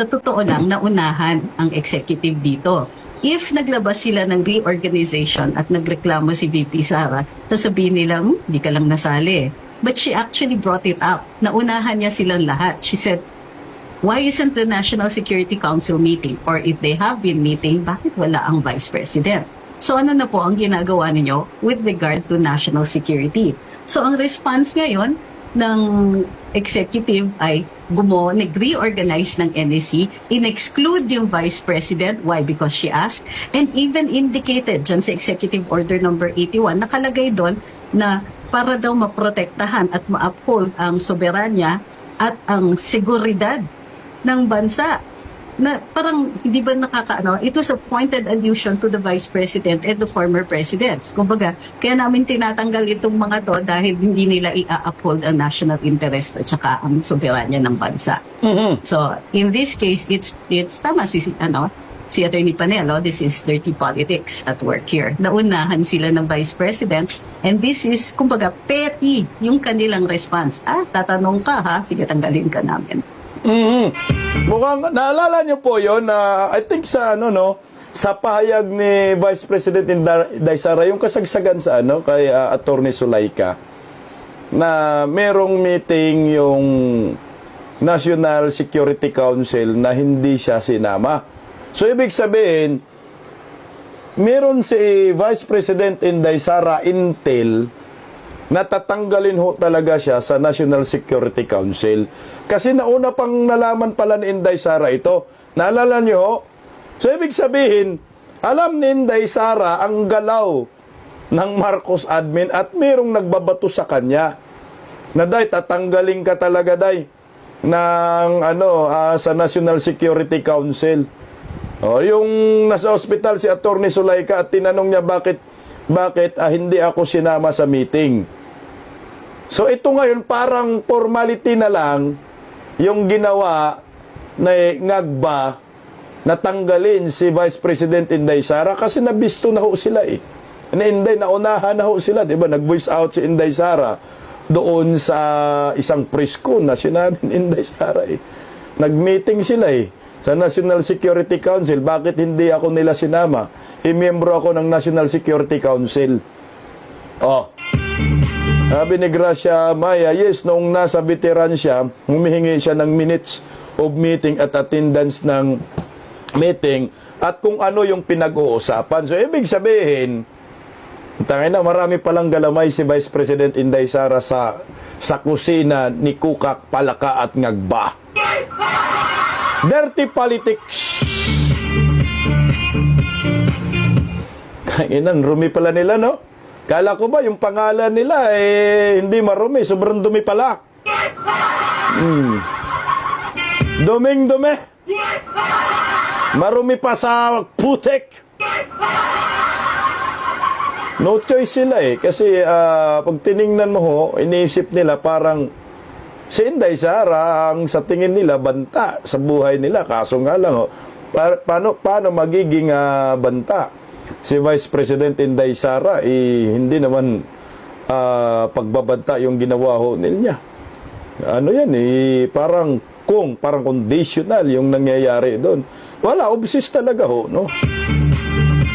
Sa totoo lang, naunahan ang executive dito. If naglabas sila ng reorganization at nagreklamo si VP Sara, sasabihin nila, "Hmm, di ka lang nasali. But she actually brought it up. Naunahan niya silang lahat. She said, why isn't the National Security Council meeting? Or if they have been meeting, bakit wala ang Vice President? So ano na po ang ginagawa ninyo with regard to national security? So ang response ngayon ng executive ay gumo, nag-reorganize ng NSC, in-exclude yung Vice President. Why? Because she asked. And even indicated dyan sa Executive Order number 81, nakalagay doon na para daw maprotektahan at ma-uphold ang soberanya at ang seguridad ng bansa na parang hindi ba nakakaano, it was a pointed allusion to the Vice President and the former presidents. Kumbaga, kaya namin tinatanggal itong mga to dahil hindi nila i-uphold ang national interest at saka ang soberanya ng bansa. So, in this case, it's it's tama si ano, si Attorney Panelo, this is dirty politics at work here. Naunahan sila ng Vice President and this is, kumbaga, petty yung kanilang response. Ah, tatanong ka ha, sige tanggalin ka namin. Mhm. Mukhang naalala niyo po 'yon na I think sa ano no sa pahayag ni Vice President Inday Daysara yung kasagsagan sa ano kay uh, Attorney Sulaika na merong meeting yung National Security Council na hindi siya sinama. So ibig sabihin meron si Vice President Inday Sara Intel na tatanggalin ho talaga siya sa National Security Council. Kasi nauna pang nalaman pala ni Inday Sara ito. Naalala niyo ho? So, ibig sabihin, alam ni Inday Sara ang galaw ng Marcos admin at merong nagbabato sa kanya na day tatanggalin ka talaga day ng ano ah, sa National Security Council. Oh, yung nasa ospital si Attorney Sulaika at tinanong niya bakit bakit ah, hindi ako sinama sa meeting. So ito ngayon parang formality na lang yung ginawa na ngagba na tanggalin si Vice President Inday Sara kasi nabisto na ho sila eh. Na Inday, naunahan na ho sila, di ba? Nag-voice out si Inday Sara doon sa isang presko na sinabi ni Inday Sara eh. Nag-meeting sila eh sa National Security Council. Bakit hindi ako nila sinama? I-membro ako ng National Security Council. Oh, sabi ni Gracia Maya, yes, noong nasa veteran siya, humihingi siya ng minutes of meeting at attendance ng meeting at kung ano yung pinag-uusapan. So, ibig sabihin, tangin na, marami palang galamay si Vice President Inday Sara sa, sa kusina ni Kukak, Palaka at Ngagba. Dirty politics. Tanginan, rumi pala nila, no? Kala ko ba yung pangalan nila eh hindi marumi, sobrang dumi pala. Hmm. Duming dumi. Marumi pa sa putek. No choice sila eh kasi ah, pag tiningnan mo ho, iniisip nila parang si Inday Sara ang sa tingin nila banta sa buhay nila. Kaso nga lang ho, pa- paano, paano magiging ah, banta? Si Vice President Inday Sara eh, hindi naman ah, pagbabanta yung ginawa ho niya. Ano yan eh, parang kung, parang conditional yung nangyayari doon. Wala, obsis talaga ho, no?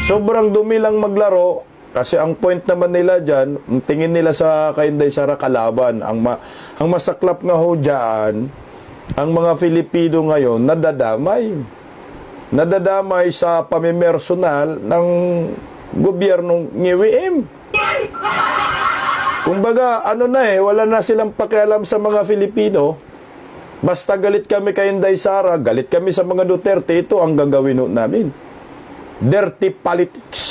Sobrang dumi lang maglaro kasi ang point naman nila dyan, tingin nila sa kay Inday Sara kalaban. Ang, ma, ang masaklap nga ho dyan, ang mga Filipino ngayon nadadamay nadadamay sa pamimersonal ng gobyernong ngiwiim. Kumbaga, ano na eh, wala na silang pakialam sa mga Filipino. Basta galit kami kay Inday Sara, galit kami sa mga Duterte, ito ang gagawin namin. Dirty politics.